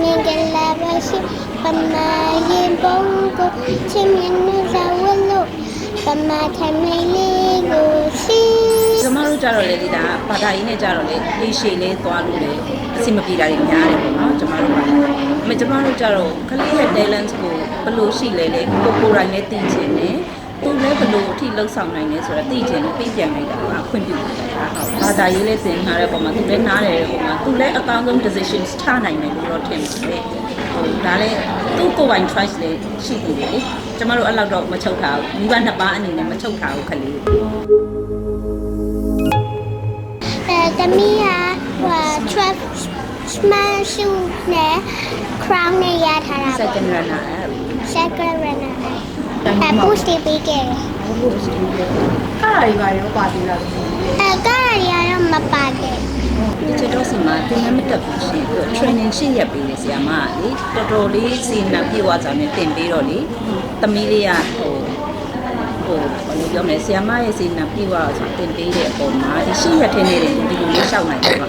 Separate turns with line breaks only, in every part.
ငင်ကလာပါရှိပမာရင်ပုံကိုချင်းမြင်နေဇဝလို့ပမာထိုင်နေလေးကိုရှိ
ကျမတို့ကြတော့လေဒီဒါဘာသာရေးနဲ့ကြတော့လေလေရှည်လေးသွားလို့လေအဆင်မပြေတာတွေများတယ်ပေါ့နော်ကျမတို့ကမကျမတို့ကြတော့ကလေးရဲ့ talent ကိုဘယ်လိုရှိလဲလေကိုကိုယ်တိုင်လည်းသိချင်တယ် သူလည်းဘယ်လိုအထိလှုပ်ဆောင်နိုင်လဲဆိုတော့သိချင်လို့ပြင်ပြန်လိုက်တာကခွင့်ပြုတယ်ဟုတ်ဘာသာရေးလေးသင်ထားတဲ့ပုံမှာသူလည်းနားတယ်ပုံမှာသူလည်းအကောင်းဆုံး decisions ချနိုင်တယ်လို့တော့ထင်ပါတယ်ဟိုဒါလည်းသူ့ကိုယ်ပိုင် choice လေးရှိသေးတယ်လေကျမတို့အဲ့လောက်တော့မချုပ်ထားဘူးမိဘနှစ်ပါးအနေနဲ့မချုပ်ထားဘူးခလေး
အဲတမီးဟာဟို trap smash shoe နဲ့ crown နဲ့ရထားတာပေါ့
second runner up
second runner အဲ boost ပေးခဲ့တယ်
အဲ့ဒါတွေပါရောပါသေးလား
အဲကားရရတော့မပါခဲ့
ဒီချစ်တော့စီမှာသင်တန်းမတက်ဘူးရှင်သူ training ရှင်းရပေးနေဆရာမကလေတော်တော်လေးစီနံပြေဝကြမယ်သင်ပေးတော့လေသမီးလေးကဟိုဟိုဘယ်လိုပြောမလဲဆရာမရဲ့စီနံပြေဝဆိုသင်ပေးတဲ့အပေါ်မှာဒီရှင်းရထင်းနေတယ်ဒီလိုလေးရှောက်နိုင်တယ်ပါ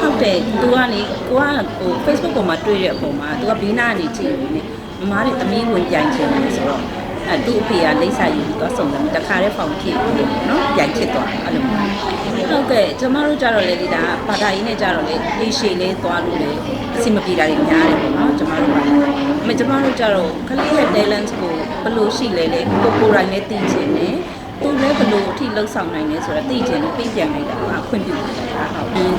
ဟုတ်တယ်သူကလေကိုကဟို Facebook ပေါ်မှာတွေ့တဲ့အပေါ်မှာသူကဘေးနားကနေကြည့်နေတယ်မမားတဲ့သမီးဝင်ပြိုင်ချင်တယ်ဆိုတော့ အဲသူ့အဖေကလိမ့်စာယူပြီးတော့စုံတယ်တခါတည်းဖောင်ဖြစ်ပြီးတော့နော်ပြိုင်ဖြစ်သွားတယ်အဲ့လိုမျိုးဟုတ်ကဲ့ကျမတို့ကြတော့လေဒီဒါဘာသာရေးနဲ့ကြတော့လေလေရှည်လေးသွားလို့လေအဆင်မပြေတာတွေများတယ်ပေါ့နော်ကျမတို့ကမကျမတို့ကြတော့ကလေးရဲ့ talent ကိုဘယ်လိုရှိလဲလေကိုကိုယ်တိုင်လည်းသိချင်တယ်သူ လည်းဘယ်လိုအထိလှုပ်ဆောင်နိုင်လဲဆိုတော့သိချင်လို့ပြင်ပြန်လိုက်တာကခွင့်ပြုတယ်ဟုတ်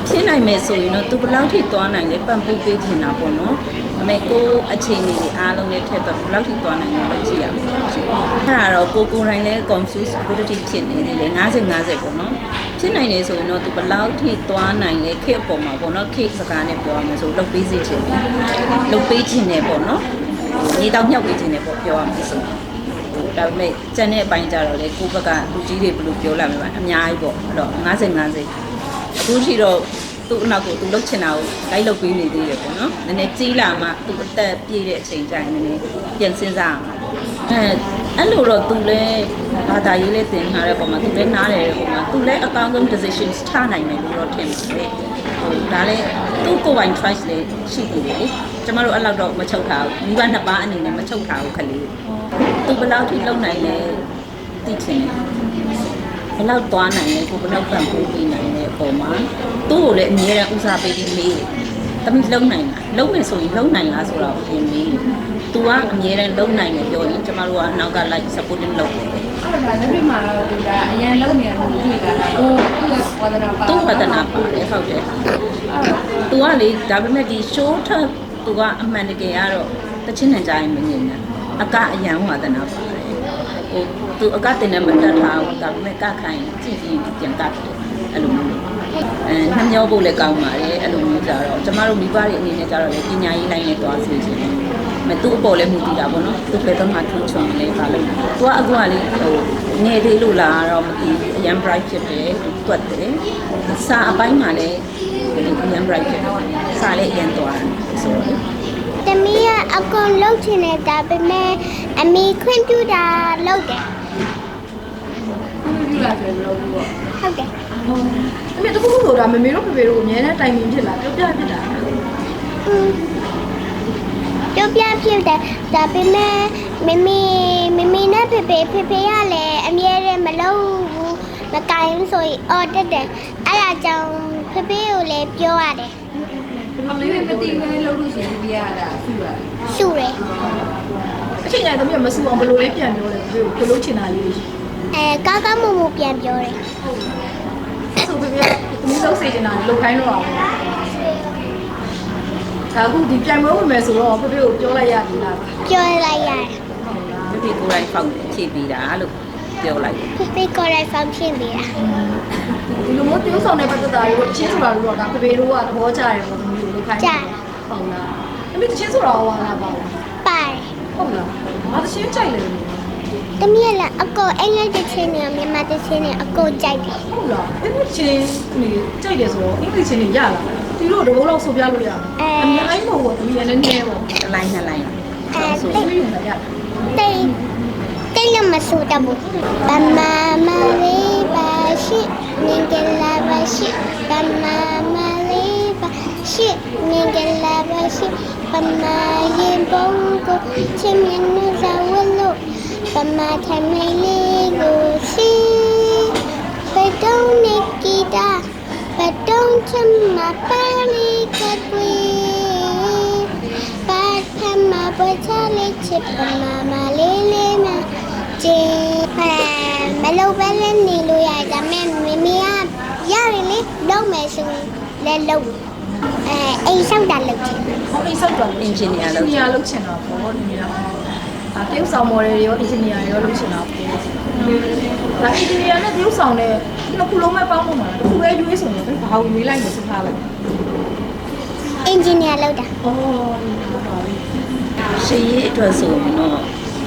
ဖြစ်နိုင်မယ်ဆိုရင်တော့သူဘယ်လောက်ထိသွားနိုင်လဲပံ့ပိုးပေးချင်တာပေါ့နော်အမေကိုအခြေအနေတွေအားလုံးနဲ့ထည့်တော့ဘယ်လောက်ထိသွားနိုင်လဲမကြည့်ရဘူးအဲ့ဒါတော့ကိုကိုယ်တိုင်လည်း confuse ability ဖြစ်နေတယ်လေ50 50ပေါ့နော်ဖြစ်နိုင်တယ်ဆိုရင်တော့သူဘယ်လောက်ထိသွားနိုင်လဲခေတ်အပေါ်မှာပေါ့နော်ခေတ်စကားနဲ့ပြောရမယ်ဆိုလုပ်ပေးစေချင်တယ်လုပ်ပေးချင်တယ်ပေါ့နော်ညီတောင်မြောက်ပေးချင်တယ်ပေါ့ပြောရမယ်ဆို ဒါပေမဲ့ကျန်တဲ့အပိုင်းကြတော့လေကိုယ့်ဘက်ကလူကြီးတွေဘယ်လိုပြောလာမလဲအများကြီးပေါ့အဲ့တော့50 50အခုထိတော့သူ့အနောက်ကိုသူလှုပ်ချင်တာကိုလိုက်လုပ်ပေးနေသေးတယ်ပေါ့နော်နည်းနည်းကြီးလာမှသူအသက်ပြည့်တဲ့အချိန်ကျရင်နည်းနည်းပြန်စဉ်းစားအောင်အဲအဲ့လိုတော့သူလည်းဘာသာရေးလေးသင်ထားတဲ့ပုံမှာသူလည်းနားတယ်ပုံမှာသူလည်းအကောင်းဆုံး decisions ချနိုင်တယ်လို့တော့ထင်ပါတယ်ဟိုဒါလည်းသူ့ကိုယ်ပိုင် choice လေးရှိသေးတယ်လေကျမတို့အဲ့လောက်တော့မချုပ်ထားဘူးမိဘနှစ်ပါးအနေနဲ့မချုပ်ထားဘူးခလေး သူဘယ်လောက်ထိလုံနိုင်လဲသိချင်တယ်ဘယ်လောက်သွားနိုင်လဲကိုဘယ်လောက်ပံ့ပိုးပေးနိုင်လဲအပေါ်မှာသူ့ကိုလည်းအမြဲတမ်းဦးစားပေးပြီးမေးတယ်တမိလုံနိုင်လားလုံမယ်ဆိုရင်လုံနိုင်လားဆိုတော့ပြင်မေးတယ်သူကအမြဲတမ်းလုံနိုင်တယ်ပြောရင်ကျမတို့ကနောက်က like supporting လုပ်တယ်
အဲ့ဒါလက်တွေ့မှာတော့ဒီကအရင်လုံးနေရလို့တွေ့တာလားဟိုသူ့ဝါဒနာပါ
သူ့ဝဒနာပါတယ်ဟုတ်တယ်။ तू ကလေဒါပေမဲ့ဒီ show ထက် तू ကအမှန်တကယ်ကတော့တချင်းနဲ့ကြားရင်မငြင်းနဲ့ အကအယံဝဒနာပါတယ်။ဟို तू အကတင်နဲ့မတက်ထားဘူးဒါပေမဲ့ကခိုင်းကြည့်ပြီးပြန်ကတ်တယ်အဲ့လိုမျိုးအဲနှမျောဖို့လည်းကောင်းပါတယ်အဲ့လိုမျိုးကြတော့ကျမတို့မိဘတွေအနေနဲ့ကြတော့လေပညာရေးလိုင်းနဲ့တွားစီခြင်းတယ်မသူ့အပေါ်လည်းမူတည်တာပေါ့နော်သူဘယ်တော့မှထူးချွန်လဲပါလို့သူကအခုကလေဟိုငယ်သေးလို့လားတော့မသိဘူးအရန် bright ဖြစ်တယ်တွတ်တယ်စာအပိုင်းမှာလည်းအရန် bright ဖြစ်တယ်စာလည်းအရန်သွားတယ်ဆိုတော့ လေ
တမီးကအကုန်လုံးချင်တယ်ဒါပေမဲ့အမေခွင့်ပြုတာလုပ်တယ်
ပြုလာဆိုရင်လို့ပေါ့
ဟုတ်တယ်
အမေတခုခုဆိုတာမမေတို့ဖေဖေတို့အများနဲ့တိုင်ပင်ဖြစ်လာပြောပြဖြစ်တာ
อืมပြောပြဖြစ်တယ်ဒါပေမဲ့မမေမမေနဲ့ဖေဖေဖေဖေကလည်းအမြဲတမ်းမလုပ်ဘူးမကင်ဘူးဆိုရင်အော်တက်တယ်အဲ့ဒါကြောင့်ဖေဖေကိုလည်းပြောရတယ်
အ မေမသိဘဲလုပ်လို့ရှိရင်ပြရတာပြုရတယ်
စုတယ်
အချိန်တိုင်းတမီးမဆူအောင်ဘယ်လိုလေးပြန်ပြောလဲဖေကိုလုံးချင်တာလေးရှိ
အဲကောက်ကောက်မမပြန်ပြောတယ်
ဆိုဖေဖေတမီးလုံးစေချင်တာလုံခိုင်းတော့အောင်ဒါအခုဒီပြန်မဝင်မယ်ဆိုတော့ဖေဖေကိုပြောလိုက်ရပြီလား
ပြောလိုက်ရတယ်
ဒီဒီကိုယ်တိုင်ဖောက်ဖြည့်ပြီးတာလို့ပြောလိုက်တယ်
ဖေဖေကိုယ်တိုင်ဖောင်ဖြစ်နေတာ
ဒီလိုမျိုး tiêu ဆောင်တဲ့ပတ်သက်တာတွေကိုချင်းဆိုတာတော့ဒါဖေဖေတို့ကသဘောကျတယ်ပေါ့ဒီလိုလုပ် ခိုင်း
ကြာ
ဟုတ်လားအမေချင်းဆိုတာဟောလာပါလား
ပါတယ်
ဟုတ်လားငါချင်းကြိုက်တယ်
တမီးကလည်းအကိုအင်္ဂလိပ်တစ်ချင်းနဲ့မြန်မာတစ်ချင်းနဲ့အကိုကြိုက်တယ်
ဟုတ်လားအမေချင်းနေကြိုက်တယ်ဆိုတော့အင်္ဂလိပ်ချင်းနေရလာဒီလိုတဘောလောက်ဆိုပြလို့ရအများကြီးမဟုတ်ဘူးတမီးလည်းနည်းနည်းပေါ့
တစ်လိုင်းနှစ်လိုင်း
အဲ
ဆို
တိတ်
ပြီးရရ
တိတ်တိတ်လည်းမဆူတတ်ဘူးဗမာမလေးပါရှိငင်္ဂလာပါရှိဗမာမလေးပါ ရှရှိငင်ကလာပါရှိပမာရင်ပုံကိုချင်းမြင်နေဇဝလို့ပမာထိုင်နေလေးကိုရှိပတုံးနေကီတာပတုံးချမပါလီကကွေပါထမပချလေးချစ်ပမာမလေးလေးမကျင်းအဲမလုပ်ပဲလည်းနေလို့ရဒါပေမဲ့မမေကရတယ်လေတော့မယ်ဆိုရင်လည်းလုပ် အဲအိမ်ဆောက်တာလုပ်ချင်
ဟောအိဆောက်တော်
အင်ဂျင်နီယာ
လုပ်
လုပ်
ချင်လုပ်ချင်တော့ဘောနေနေတာဒါတရုတ်ဆောင်မော်ဒယ်ရောအင်ဂျင်နီယာရောလုပ်ချင်တာပေါ့ဒါအင်ဂျင်နီယာနဲ့တရုတ်ဆောင်နဲ့နှစ်ခုလုံးပဲပေါင်းလို့မှာတစ်ခုပဲရွေးဆိုရင်ဘာကိုရွေးလိုက်လို့စဉ်းစားလိုက်
အင်ဂျင်နီယာလုပ်တာ
အော်ဟုတ်ပါပြီ
ရှေ့ရေးအတွက်ဆိုရင်တော့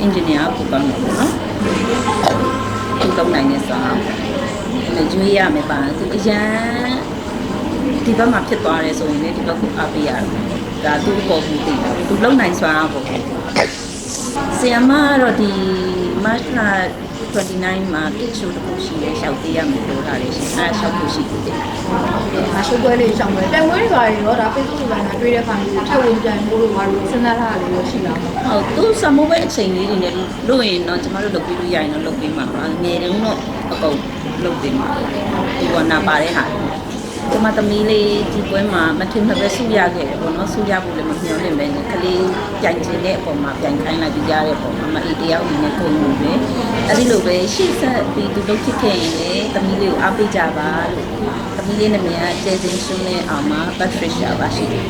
အင်ဂျင်နီယာကိုကောင်းတယ်ပေါ့နော်သူကောင်းနိုင်တဲ့စာမကျွေးရမယ်ပါသူအရန် ဒီဘက်မှာဖြစ်သွားတယ်ဆိုရင်လည်းဒီဘက်ကိုအားပေးရတယ်ဒါသူ့ပေါ်ဘူးတည်တာသူလုံနိုင်စွာပေါ့ဆီယမကတော့ဒီ March လ29မှာတစ်ချို့တစ်ခုရှိတယ်ရှောက်သေးရမယ်ပြောထားတယ်ရှင်အဲရှောက်ဖို့ရှိတယ်။
ဒါရှိုးပွဲလေးရှောင်းပွဲ။တန်ဝဲတွေပါရောဒါ Facebook တွေပါနာတွေ့တဲ့ခါမျိုးထပ်ဝင်ပြန်မို့လို့ဘာလို့စဉ်းစားထားတာလေးရောရှိလား။
ဟုတ်သူစမိုးပဲအချိန်လေးတွေနဲ့လို့ရင်တော့ကျမတို့လုပ်ပြီးလို့ရရင်တော့လုပ်ပြီးမှာပါငယ်တုန်းတော့အကုန်လုပ်ပြီးမှာဒီကနာပါတဲ့ဟာ ကျမသမီးလေးဒီပွဲမှာမထင်မပဲဆူရခဲ့တယ်ပေါ့နော်ဆူရဖို့လည်းမမျှော်လင့်ပဲနဲ့ကလေးကြိုင်ချင်တဲ့အပေါ်မှာပြန်ခိုင်းလိုက်ပြီးရတဲ့ပုံမှာမအေးတရားဦးနဲ့ပုံလို့ပဲအဲ့ဒီလိုပဲရှေ့ဆက်ပြီးသူလုပ်ဖြစ်ခဲ့ရင်လည်းသမီးလေးကိုအားပေးကြပါလို့သမီးလေးနာမည်ကကျေစင်ရှုံးနဲ့အောင်မှာ Patricia ပါရှိတယ်